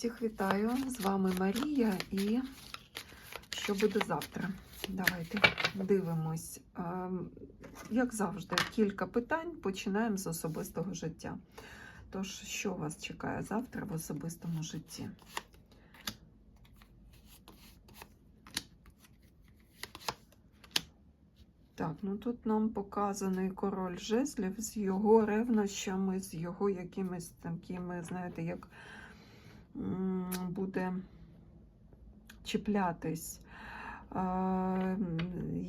Всіх вітаю! З вами Марія і що буде завтра? Давайте дивимось. Ем, Як завжди, кілька питань починаємо з особистого життя. Тож, що вас чекає завтра в особистому житті? Так, ну тут нам показаний король жезлів з його ревнощами, з його якимись такими, знаєте, як буде чіплятись.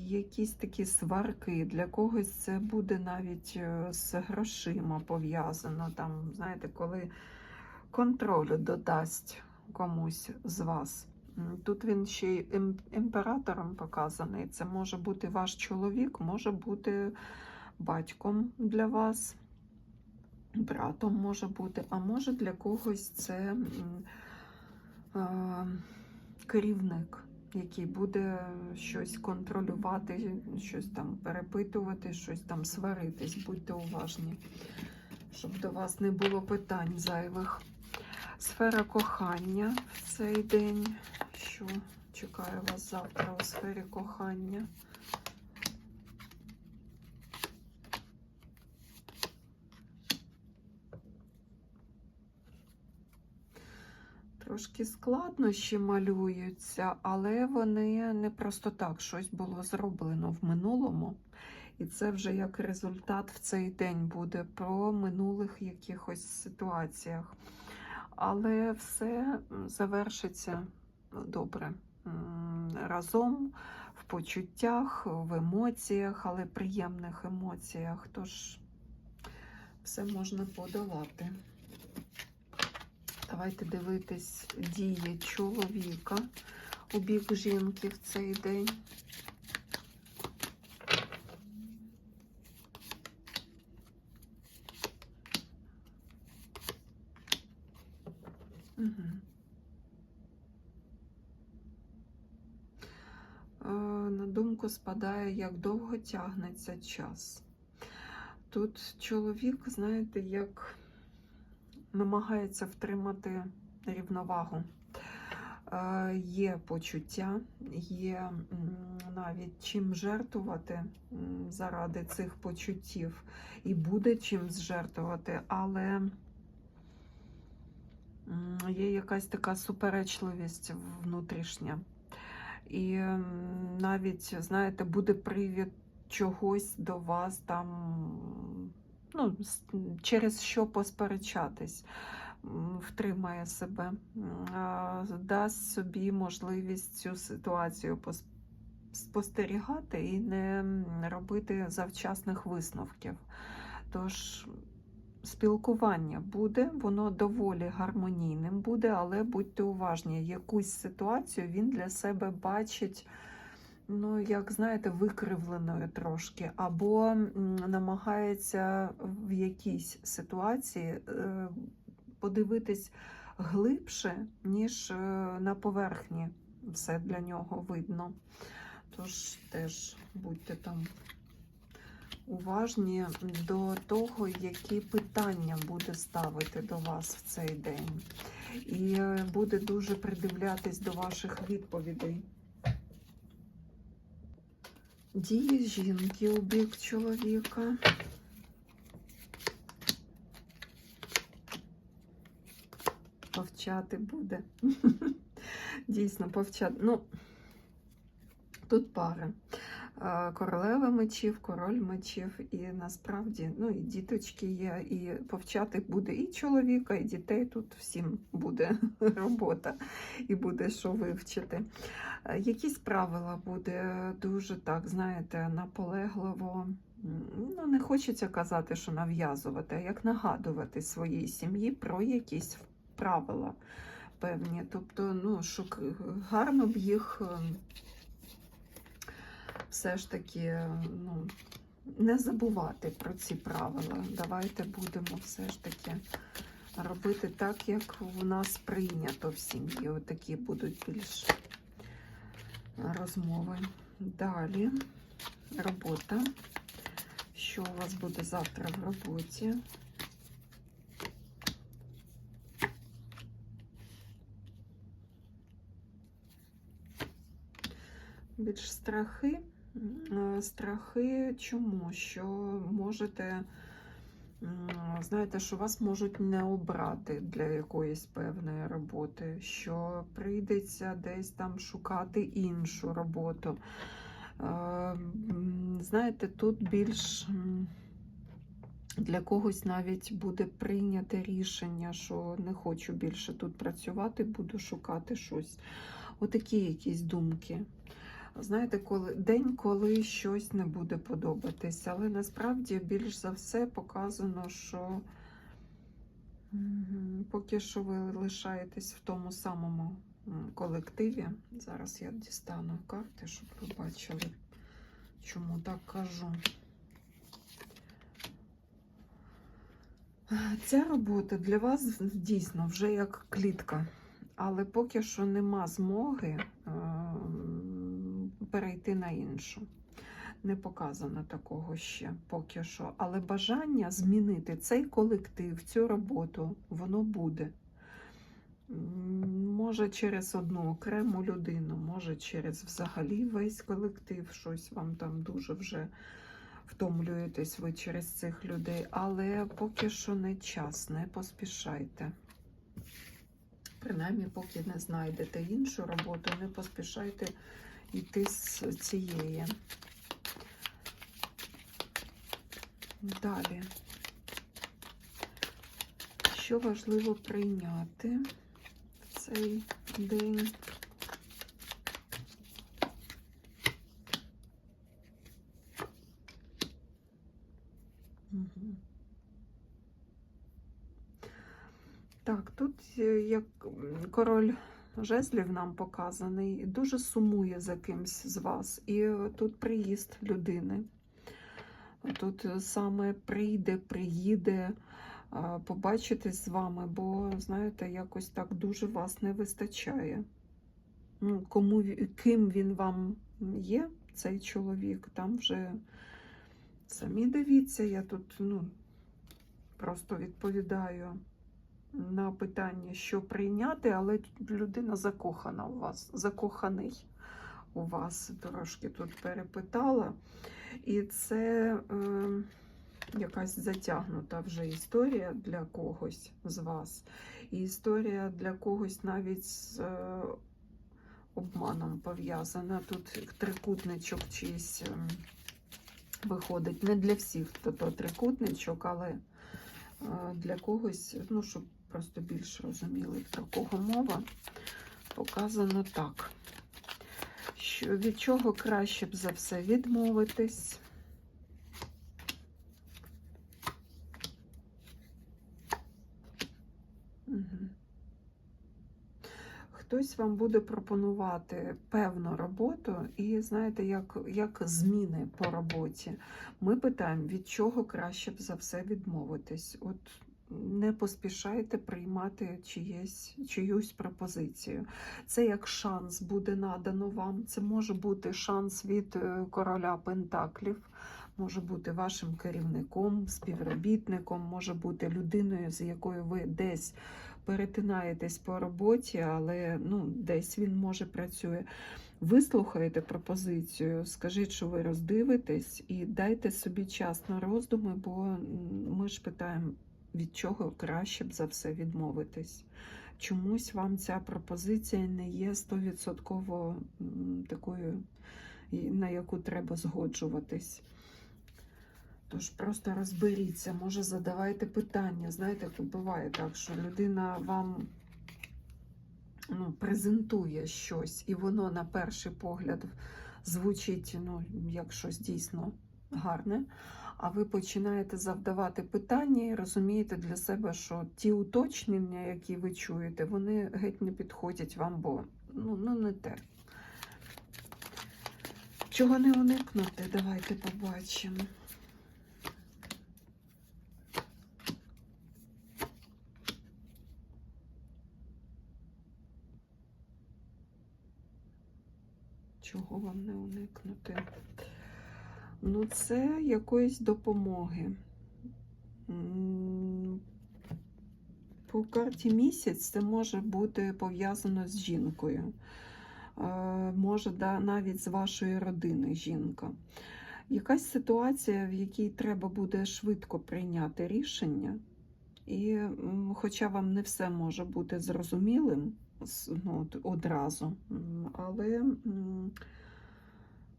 Якісь такі сварки. Для когось це буде навіть е, з грошима пов'язано. Там, знаєте, коли контролю додасть комусь з вас. Тут він ще й імператором показаний. Це може бути ваш чоловік, може бути батьком для вас, братом може бути, а може для когось це керівник, який буде щось контролювати, щось там перепитувати, щось там сваритись. Будьте уважні, щоб до вас не було питань зайвих. Сфера кохання в цей день. Що чекає вас завтра у сфері кохання? Трошки складнощі малюються, але вони не просто так щось було зроблено в минулому. І це вже як результат в цей день буде про минулих якихось ситуаціях. Але все завершиться добре. Разом в почуттях, в емоціях, але приємних емоціях. Тож все можна подолати. Давайте дивитись дії чоловіка у бік жінки в цей день. Угу. На думку спадає, як довго тягнеться час. Тут чоловік, знаєте, як намагається втримати рівновагу. Е, Є почуття, є навіть чим жертвувати заради цих почуттів, і буде чим зжертвувати, але є якась така суперечливість внутрішня. І навіть, знаєте, буде привід чогось до вас там, ну, через що посперечатись, втримає себе, дасть собі можливість цю ситуацію спостерігати і не робити завчасних висновків. Tож спілкування буде, воно доволі гармонійним буде, але будьте уважні, якусь ситуацію він для себе бачить, ну, як знаєте, викривленою трошки, або намагається в якійсь ситуації е, подивитись глибше, ніж е, на поверхні все для нього видно. Тож теж будьте там уважні до того, які питання буде ставити до вас в цей день. І е, буде дуже придивлятись до ваших відповідей. Дії жінки у бік чоловіка. Повчати буде. Дійсно, повчати. Ну, тут пари. Королева мечів, король мечів, і насправді, ну і діточки є, і повчати буде і чоловіка, і дітей. Тут всім буде робота і буде що вивчити. Е, Якісь правила буде дуже так, знаєте, наполегливо. Ну, не хочеться казати, що нав'язувати, а як нагадувати своїй сім'ї про якісь правила певні. Тобто, ну, щоб гарно б їх все ж таки ну, не забувати про ці правила. Давайте будемо все ж таки робити так, як у нас прийнято в сім'ї. Отакі будуть більш розмови. Далі робота. Що у вас буде завтра в роботі? Більш страхи. М, Страхи чому? Що можете, знаєте, що вас можуть не обрати для якоїсь певної роботи, що прийдеться десь там шукати іншу роботу. Е, Знаєте, тут більш для когось навіть буде прийняте рішення, що не хочу більше тут працювати, буду шукати щось. Отакі якісь думки. Знаєте, коли день, коли щось не буде подобатися, але насправді більш за все показано, що поки що ви лишаєтесь в тому самому колективі. Зараз я дістану карти, щоб ви бачили, чому так кажу. Ця робота для вас дійсно вже як клітка, але поки що нема змоги ем, перейти на іншу. Не показано такого ще поки що. Але бажання змінити цей колектив, цю роботу, воно буде. Може через одну окрему людину, може через взагалі весь колектив, щось вам там дуже вже втомлюєтесь ви через цих людей, але поки що не час, не поспішайте. Принаймні, поки не знайдете іншу роботу, не поспішайте йти з цієї. Далі. Що важливо прийняти в цей день? Так, тут е, як король жезлів нам показаний, дуже сумує за кимсь з вас. І е, тут приїзд людини. Тут е, саме прийде, приїде побачитись з вами, бо, знаєте, якось так дуже вас не вистачає. Ну, кому, ким він вам є, цей чоловік, там вже самі дивіться, я тут ну, просто відповідаю на питання, що прийняти, але людина закохана у вас, закоханий у вас. Трошки тут перепитала. І це е, якась затягнута вже історія для когось з вас. І історія для когось навіть з е, обманом пов'язана. Тут трикутничок чийсь ем, виходить. Не для всіх то, то трикутничок, але для когось, ну, щоб просто більш розуміли, про кого мова, показано так. Що від чого краще б за все відмовитись? Хтось вам буде пропонувати певну роботу, і знаєте, як, як зміни по роботі. Ми питаємо, від чого краще б за все відмовитись. От не поспішайте приймати чиєсь, чиюсь пропозицію. Це як шанс буде надано вам. Це може бути шанс від е, короля Пентаклів, може бути вашим керівником, співробітником, може бути людиною, з якою ви десь перетинаєтесь по роботі, але ну, десь він може працює. Вислухайте пропозицію, скажіть, що ви роздивитесь, і дайте собі час на роздуми, бо ми ж питаємо, від чого краще б за все відмовитись. Чомусь вам ця пропозиція не є 100% такою, на яку треба згоджуватись. Тож просто розберіться, може задавайте питання. Знаєте, тут буває так, що людина вам ну, презентує щось, і воно на перший погляд звучить ну, як щось дійсно гарне. А ви починаєте завдавати питання і розумієте для себе, що ті уточнення, які ви чуєте, вони геть не підходять вам, бо ну, ну не те. Чого не уникнути, давайте побачимо. Чого вам не уникнути? Ну, це якоїсь допомоги. По карті місяць це може бути пов'язано з жінкою. може навіть з вашої родини жінка. Якась ситуація, в якій треба буде швидко прийняти рішення, і хоча вам не все може бути зрозумілим ну, одразу, але ну,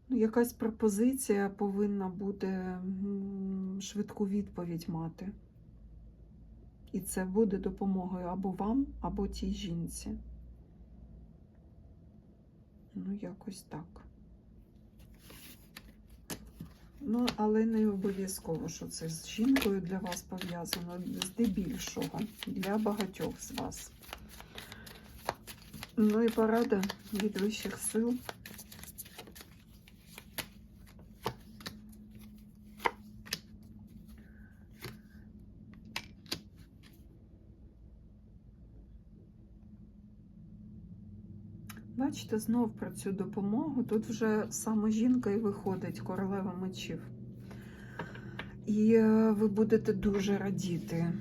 якась пропозиція повинна буде швидку відповідь мати. І це буде допомогою або вам, або тій жінці. Ну, якось так. Ну, але не обов'язково, що це з жінкою для вас пов'язано, здебільшого, для багатьох з вас. Ну і порада від вищих сил. Бачите, знов про цю допомогу. Тут вже саме жінка і виходить королева мечів. І е, ви будете дуже радіти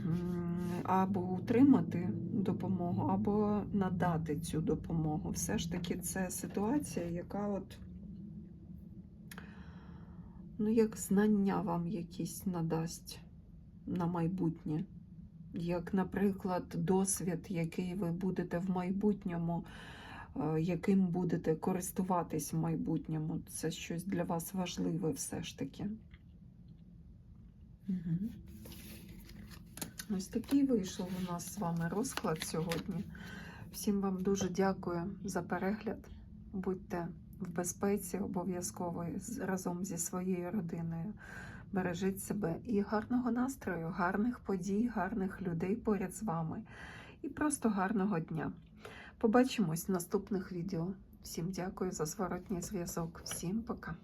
або утримати допомогу, або надати цю допомогу. Все ж таки, це ситуація, яка от, ну, як знання вам якісь надасть на майбутнє. Як, наприклад, досвід, який ви будете в майбутньому е, яким будете користуватись в майбутньому. Це щось для вас важливе все ж таки. Угу. Ось такий вийшов у нас з вами розклад сьогодні. Всім вам дуже дякую за перегляд. Будьте в безпеці обов'язково разом зі своєю родиною. Бережіть себе і гарного настрою, гарних подій, гарних людей поряд з вами. І просто гарного дня. Побачимось в наступних відео. Всім дякую за зворотній зв'язок. Всім пока.